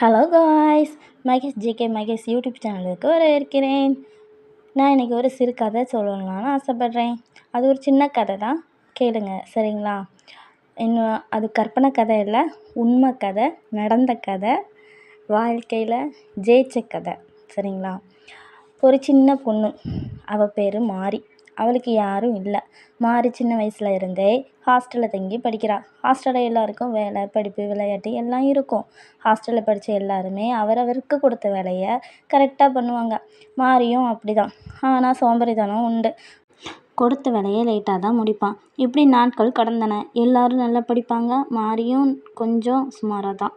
Hello guys Mahesh JK Mahesh YouTube சேனலுக்கு வரவேற்கிறேன் நான் இன்றைக்கி ஒரு சிறு கதை சொல்லணும்னு ஆசைப்பட்றேன். அது ஒரு சின்ன கதை தான். கேளுங்க சரிங்களா? இன்னும் அது கற்பனை கதை இல்லை உண்மை கதை நடந்த கதை வாழ்க்கையில் ஜெயிச்ச கதை சரிங்களா? ஒரு சின்ன பொண்ணு. அவள் பேர் மாரி. அவளுக்கு யாரும் இல்லை. மாறி சின்ன வயசில் இருந்தே ஹாஸ்டலில் தங்கி படிக்கிறாள் ஹாஸ்டலில் எல்லாருக்கும் வேலை படிப்பு விளையாட்டு எல்லாம் இருக்கும். ஹாஸ்டலில் படித்த எல்லாருமே அவரவருக்கு கொடுத்த வேலையை கரெக்டாக பண்ணுவாங்க. மாறியும் அப்படி தான் ஆனால் சோம்பேறித்தனம் உண்டு. கொடுத்த வேலையை லேட்டாக தான் முடிப்பான். இப்படி நாட்கள் கடந்தன. எல்லாரும் நல்லா படிப்பாங்க. மாறியும் கொஞ்சம் சுமாராக தான்.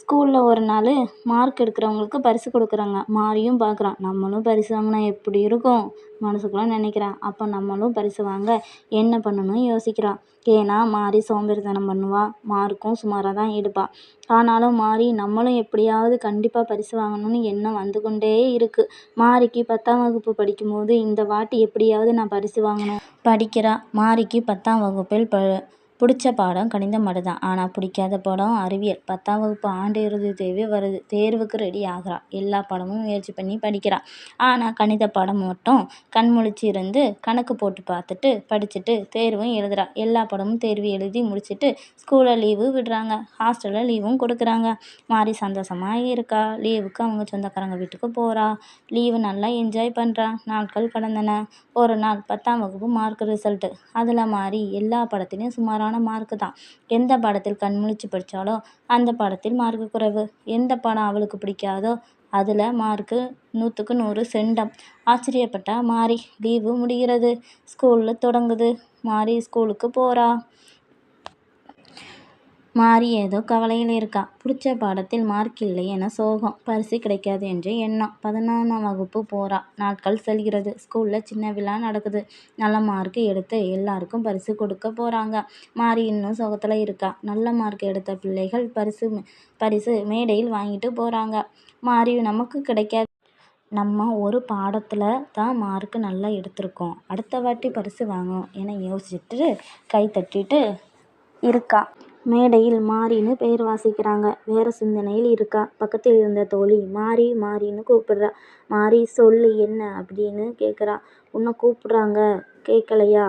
ஸ்கூலில் ஒரு நாள் மார்க் எடுக்கிறவங்களுக்கு பரிசு கொடுக்குறாங்க. மாரியும் பார்க்குறான். நம்மளும் பரிசு வாங்கினா எப்படி இருக்கும்? மனசுக்குள்ளே நினைக்கிறான். அப்போ நம்மளும் பரிசு வாங்க என்ன பண்ணணும்னு யோசிக்கிறான். ஏன்னா மாறி சோம்பேறித்தனம் பண்ணுவாள் மார்க்கும் சுமாராக தான் எடுப்பாள் ஆனாலும் மாறி நம்மளும் எப்படியாவது கண்டிப்பாக பரிசு வாங்கணும்னு எண்ணம் வந்து கொண்டே இருக்குது மாறிக்கு பத்தாம் வகுப்பு படிக்கும்போது இந்த வாட்டி எப்படியாவது நான் பரிசு வாங்கணும். படிக்கிறா. மாறிக்கு பத்தாம் வகுப்பில் ப பிடிச்ச பாடம் கணிதம் மட்டும்தான். ஆனால் பிடிக்காத பாடம் அறிவியல். பத்தாம் வகுப்பு ஆண்டு இறுதி தேர்வு வருது. தேர்வுக்கு ரெடி ஆகுறா. எல்லா பாடமும் முயற்சி பண்ணி படிக்கிறா. ஆனால் கணித பாடம் மட்டும் கண் முழிச்சு இருந்து கணக்கு போட்டு பார்த்துட்டு படிச்சுட்டு தேர்வும் எழுதுறா. எல்லா பாடமும் தேர்வு எழுதி முடிச்சுட்டு ஸ்கூலில் லீவு விடுறாங்க. ஹாஸ்டலில் லீவும் கொடுக்குறாங்க. மாறி சந்தோஷமாக இருக்கா? லீவுக்கு அவங்க சொந்தக்காரங்க வீட்டுக்கு போகிறா லீவு நல்லா என்ஜாய் பண்ணுறா நாட்கள் கடந்தன. ஒரு நாள் பத்தாம் வகுப்பு மார்க் ரிசல்ட்டு அதில் மாறி எல்லா படத்துலையும் சுமாராக குறைவான மார்க்கு தான். எந்த பாடத்தில் கண் முழிச்சு படித்தாலோ அந்த பாடத்தில் மார்க்கு குறைவு. எந்த பாடம் அவளுக்கு பிடிக்காதோ அதில் மார்க்கு நூற்றுக்கு நூறு செண்டம். ஆச்சரியப்பட்டா மாறி லீவு முடிகிறது. ஸ்கூலில் தொடங்குது. மாறி ஸ்கூலுக்கு போகிறா மாறி ஏதோ கவலையில் இருக்கா. பிடிச்ச பாடத்தில் மார்க் இல்லை என சோகம். பரிசு கிடைக்காது என்று எண்ணம். பதினொன்றாம் வகுப்பு போகிறா நாட்கள் செல்கிறது. ஸ்கூலில் சின்ன விழா நடக்குது. நல்ல மார்க் எடுத்து எல்லாருக்கும் பரிசு கொடுக்க போகிறாங்க மாறி இன்னும் சோகத்தில் இருக்கா. நல்ல மார்க் எடுத்த பிள்ளைகள் பரிசு பரிசு மேடையில் வாங்கிட்டு போகிறாங்க மாறி நமக்கு கிடைக்காது. நம்ம ஒரு பாடத்தில் தான் மார்க்கு நல்லா எடுத்திருக்கோம். அடுத்த வாட்டி பரிசு வாங்கணும் என யோசிச்சுட்டு கை தட்டிட்டு இருக்கா. மேடையில் மாறின்னு பெயர் வாசிக்கிறாங்க. வேறு சிந்தனையில் இருக்கா. பக்கத்தில் இருந்த தோழி மாறி மாறின்னு கூப்பிடுறா. மாறி சொல்லு என்ன அப்படின்னு கேட்குறா உன்னை கூப்பிடுறாங்க. கேட்கலையா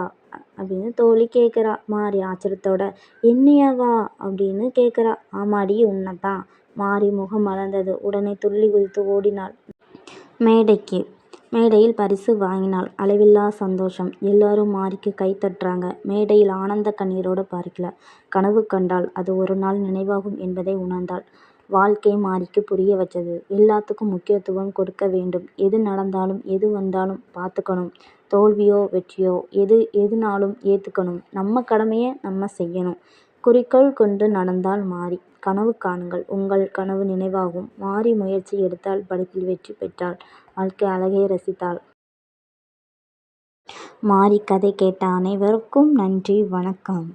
அப்படின்னு தோழி கேட்குறா மாறி ஆச்சரியத்தோட என்னையாவா அப்படின்னு கேட்குறா ஆமாடி உன்னை தான் மாறி முகம் மலர்ந்தது. உடனே துள்ளி குதித்து ஓடினாள். மேடைக்கு மேடையில் பரிசு வாங்கினாள். அளவில்லா சந்தோஷம். எல்லாரும் மாரிக்கு கை தட்டுறாங்க. மேடையில் ஆனந்த கண்ணீரோடு பார்க்கல. கனவு கண்டாள். அது ஒரு நாள் நினைவாகும் என்பதை உணர்ந்தாள். வாழ்க்கை மாறிக்கு புரிய வச்சது. எல்லாத்துக்கும் முக்கியத்துவம் கொடுக்க வேண்டும். எது நடந்தாலும் எது வந்தாலும் பார்த்துக்கணும். தோல்வியோ வெற்றியோ எது எதுனாலும் ஏற்றுக்கணும் நம்ம கடமையை நம்ம செய்யணும். குறிக்கோள் கொண்டு நடந்தால் மாறி. கனவு காணுங்கள். உங்கள் கனவு நினைவாகும். மாறி முயற்சி எடுத்தால் படிப்பில் வெற்றி பெற்றால். வாழ்க்கை அழகை ரசித்தாள் மாறி கதை கேட்ட அனைவருக்கும் நன்றி. வணக்கம்.